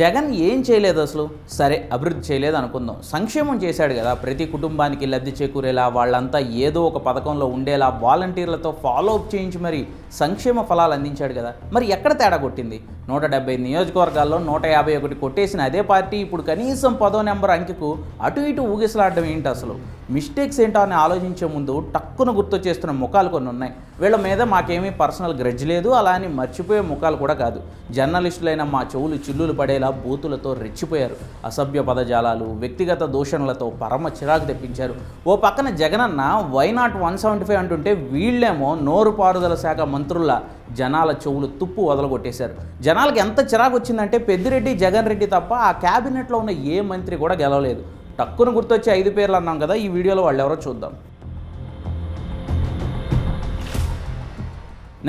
జగన్ ఏం చేయలేదు అసలు? సరే అభివృద్ధి చేయలేదు అనుకుందాం. సంక్షేమం చేశాడు కదా. ప్రతి కుటుంబానికి లబ్ధి చేకూరేలా వాళ్ళంతా ఏదో ఒక పథకంలో ఉండేలా వాలంటీర్లతో ఫాలో అప్ చేయించి మరి సంక్షేమ ఫలాలు అందించాడు కదా. మరి ఎక్కడ తేడా కొట్టింది? నూట డెబ్బై నియోజకవర్గాల్లో నూట యాభై ఒకటి కొట్టేసిన అదే పార్టీ ఇప్పుడు కనీసం పదో నెంబర్ అంకెకు అటు ఇటు ఊగిసలాడడం ఏంటి అసలు? మిస్టేక్స్ ఏంటో అని ఆలోచించే ముందు టక్కున గుర్తు చేస్తున్న ముఖాలు కొన్ని ఉన్నాయి. వీళ్ళ మీద మాకేమీ పర్సనల్ గ్రెడ్జ్ లేదు అలా అని మర్చిపోయే ముఖాలు కూడా కాదు. జర్నలిస్టులైన మా చెవులు చిల్లులు పడేలా బూతులతో రెచ్చిపోయారు. అసభ్య పదజాలాలు వ్యక్తిగత దూషణలతో పరమ చిరాకు తెప్పించారు. ఓ పక్కన Jagananna why not one seventy five అంటుంటే వీళ్ళేమో నోరు పారుదల శాఖ మంత్రుల జనాల చెవులు తుప్పు వదలగొట్టేశారు. జనాలకు ఎంత చిరాకు వచ్చిందంటే పెద్దిరెడ్డి జగన్ రెడ్డి తప్ప ఆ క్యాబినెట్లో ఉన్న ఏ మంత్రి కూడా గెలవలేదు. టక్కును గుర్తొచ్చి ఐదు పేర్లు అన్నాం కదా ఈ వీడియోలో వాళ్ళు ఎవరో చూద్దాం.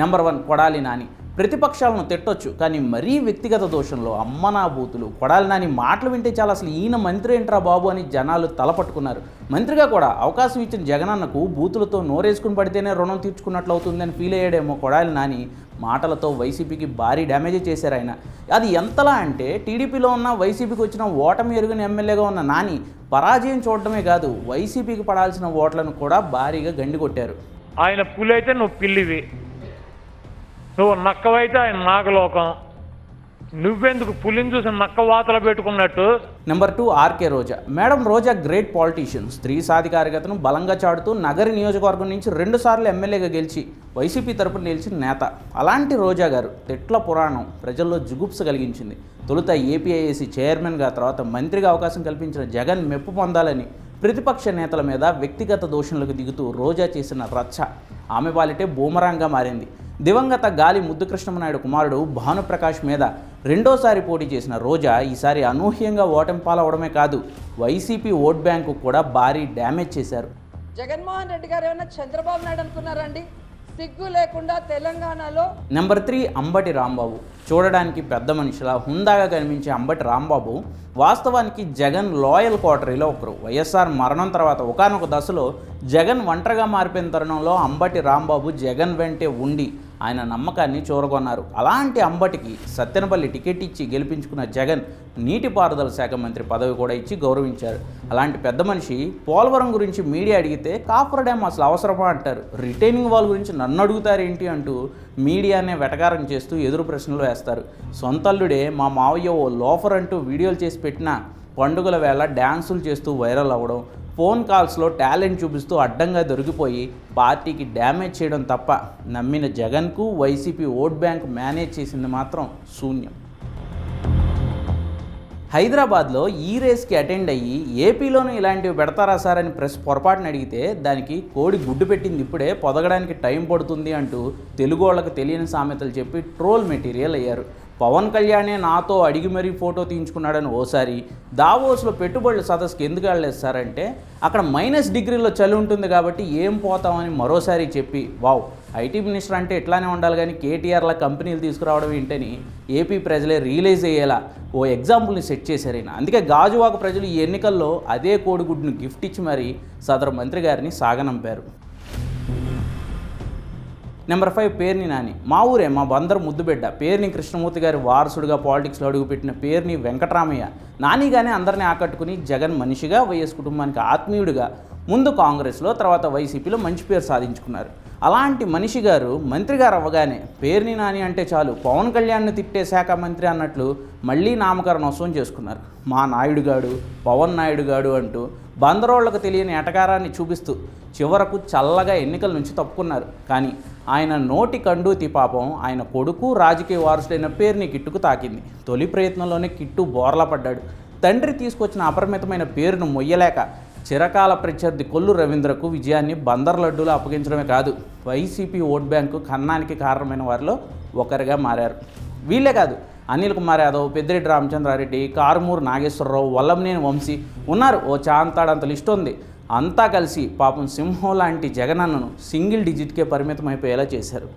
Number one Kodali Nani. ప్రతిపక్షాలను తిట్టొచ్చు కానీ మరీ వ్యక్తిగత దోషంలో అమ్మనా బూతులు. కొడాలి నాని మాటలు వింటే చాలా అసలు ఈయన మంత్రి ఏంట్రా బాబు అని జనాలు తలపట్టుకున్నారు. మంత్రిగా కూడా అవకాశం ఇచ్చిన జగనన్నకు బూతులతో నోరేసుకుని పడితేనే రుణం తీర్చుకున్నట్లు అవుతుందని ఫీల్ అయ్యాడేమో కొడాలి నాని. మాటలతో వైసీపీకి భారీ డ్యామేజ్ చేశారు ఆయన. అది ఎంతలా అంటే టీడీపీలో ఉన్న వైసీపీకి వచ్చిన ఓటమి ఎరుగిన ఎమ్మెల్యేగా ఉన్న నాని పరాజయం చూడటమే కాదు వైసీపీకి పడాల్సిన ఓట్లను కూడా భారీగా గండి కొట్టారు. ఆయన పులి అయితే నువ్వు పిల్లివి. నువ్వు నక్కవైతే ఆయన నాగలోకం. నువ్వెందుకు పులిని చూసి నక్క వాతలు పెట్టుకున్నట్టు? Number two RK Roja madam Roja great politician స్త్రీ సాధికారికతను బలంగా చాటుతూ నగరి నియోజకవర్గం నుంచి రెండుసార్లు ఎమ్మెల్యేగా గెలిచి వైసీపీ తరపున నిలిచిన నేత. అలాంటి రోజా గారు తెట్ల పురాణం ప్రజల్లో జుగుప్స కలిగించింది. తొలుత ఏపీఐఏసీ చైర్మన్గా తర్వాత మంత్రిగా అవకాశం కల్పించిన జగన్ మెప్పు పొందాలని ప్రతిపక్ష నేతల మీద వ్యక్తిగత దోషణలకు దిగుతూ రోజా చేసిన రచ్చ. ఆమె పాలిటే బూమరాంగా మారింది. దివంగత గాలి ముద్దుకృష్ణమనాయుడు కుమారుడు భానుప్రకాష్ మీద రెండోసారి పోటీ చేసిన రోజా ఈసారి అనూహ్యంగా ఓటమి పాలవడమే కాదు వైసీపీ ఓట్ బ్యాంకు కూడా భారీ డ్యామేజ్ చేశారు. జగన్మోహన్ రెడ్డి గారు ఏమన్నా చంద్రబాబు నాయుడు అనుకున్నారండి? సిగ్గు లేకుండా తెలంగాణలో నెంబర్ త్రీ అంబటి రాంబాబు. చూడడానికి పెద్ద మనిషిలా హుందాగా కనిపించే అంబటి రాంబాబు వాస్తవానికి జగన్ లాయల్ కోటరీలో ఒకరు. వైఎస్ఆర్ మరణం తర్వాత ఒకనొక దశలో జగన్ ఒంటరిగా మారిపోయిన తరుణంలో అంబటి రాంబాబు జగన్ వెంటే ఉండి ఆయన నమ్మకాన్ని చూరగొన్నారు. అలాంటి అంబటికి సత్తెనపల్లి టికెట్ ఇచ్చి గెలిపించుకున్న జగన్ నీటిపారుదల శాఖ మంత్రి పదవి కూడా ఇచ్చి గౌరవించారు. అలాంటి పెద్ద మనిషి పోలవరం గురించి మీడియా అడిగితే కాఫర్ డ్యామ్ అసలు అవసరమా? అంటారు. రిటైనింగ్ వాల్ గురించి నన్ను అడుగుతారేంటి అంటూ మీడియానే వెటకారం చేస్తూ ఎదురు ప్రశ్నలు వేస్తారు. సొంతల్లుడే మా మావయ్య ఓ లోఫర్ అంటూ వీడియోలు చేసి పెట్టిన పండుగల వేళ డ్యాన్సులు చేస్తూ వైరల్ అవ్వడం ఫోన్ కాల్స్లో టాలెంట్ చూపిస్తూ అడ్డంగా దొరికిపోయి పార్టీకి డ్యామేజ్ చేయడం తప్ప నమ్మిన జగన్కు వైసీపీ ఓట్ బ్యాంక్ మేనేజ్ చేసింది మాత్రం శూన్యం. హైదరాబాద్లో ఈ రేస్కి అటెండ్ అయ్యి ఏపీలోనూ ఇలాంటివి పెడతారా సార్ అని ప్రెస్ పొరపాటున అడిగితే దానికి కోడి గుడ్డు పెట్టింది ఇప్పుడే పొదగడానికి టైం పడుతుంది అంటూ తెలుగు వాళ్ళకు తెలియని సామెతలు చెప్పి ట్రోల్ మెటీరియల్ అయ్యారు. పవన్ కళ్యాణే నాతో అడిగి మరీ ఫోటో తీయించుకున్నాడని ఓసారి దావోస్లో పెట్టుబడుల సదస్సుకి ఎందుకు వెళ్ళలేదు సార్ అంటే అక్కడ మైనస్ డిగ్రీలో చలి ఉంటుంది కాబట్టి ఏం పోతామని మరోసారి చెప్పి వావ్ ఐటీ మినిస్టర్ అంటే ఎట్లానే ఉండాలి కానీ కేటీఆర్ల కంపెనీలు తీసుకురావడం ఏంటని ఏపీ ప్రజలే రియలైజ్ అయ్యేలా ఓ ఎగ్జాంపుల్ని సెట్ చేశారు అందుకే గాజువాక ప్రజలు ఈ ఎన్నికల్లో అదే కోడిగుడ్డును గిఫ్ట్ ఇచ్చి మరీ సదరు మంత్రి గారిని సాగనంపారు. Number five Perni Nani. మా ఊరే మా బందరు ముద్దుబిడ్డ. పేర్ని కృష్ణమూర్తి గారి వారసుడిగా పాలిటిక్స్లో అడుగుపెట్టిన పేర్ని వెంకటరామయ్య. నానిగానే అందరినీ ఆకట్టుకుని జగన్ మనిషిగా వైఎస్ కుటుంబానికి ఆత్మీయుడిగా ముందు కాంగ్రెస్లో తర్వాత వైసీపీలో మంచి పేరు సాధించుకున్నారు. అలాంటి మనిషి గారు మంత్రి గారు అవ్వగానే పేరుని నాని అంటే చాలు పవన్ కళ్యాణ్ని తిట్టే శాఖ మంత్రి అన్నట్లు మళ్ళీ నామకరణోత్సవం చేసుకున్నారు. మా నాయుడు గాడు పవన్ నాయుడు గాడు అంటూ బందరోళ్ళకు తెలియని ఎటకారాన్ని చూపిస్తూ చివరకు చల్లగా ఎన్నికల నుంచి తప్పుకున్నారు. కానీ ఆయన నోటి కండూతి పాపం ఆయన కొడుకు రాజకీయ వారసుడైన పేరుని కిట్టుకు తాకింది. తొలి ప్రయత్నంలోనే కిట్టు బోర్లా పడ్డాడు. తండ్రి తీసుకొచ్చిన అపరిమితమైన పేరును మొయ్యలేక చిరకాల ప్రత్యర్థి కొల్లు రవీంద్రకు విజయాన్ని బందర్ లడ్డూలు అప్పగించడమే కాదు వైసీపీ ఓట్ బ్యాంకు ఖన్నానికి కారణమైన వారిలో ఒకరిగా మారారు. వీళ్ళే కాదు అనిల్ కుమార్ యాదవ్ పెద్దిరెడ్డి రామచంద్రారెడ్డి కారుమూరు నాగేశ్వరరావు వల్లంనేని వంశీ ఉన్నారు. ఓ చాంతాడంత లిస్ట్ ఉంది. అంతా కలిసి పాపం సింహం లాంటి జగనన్నను సింగిల్ డిజిట్కే పరిమితం అయిపోయేలా చేశారు.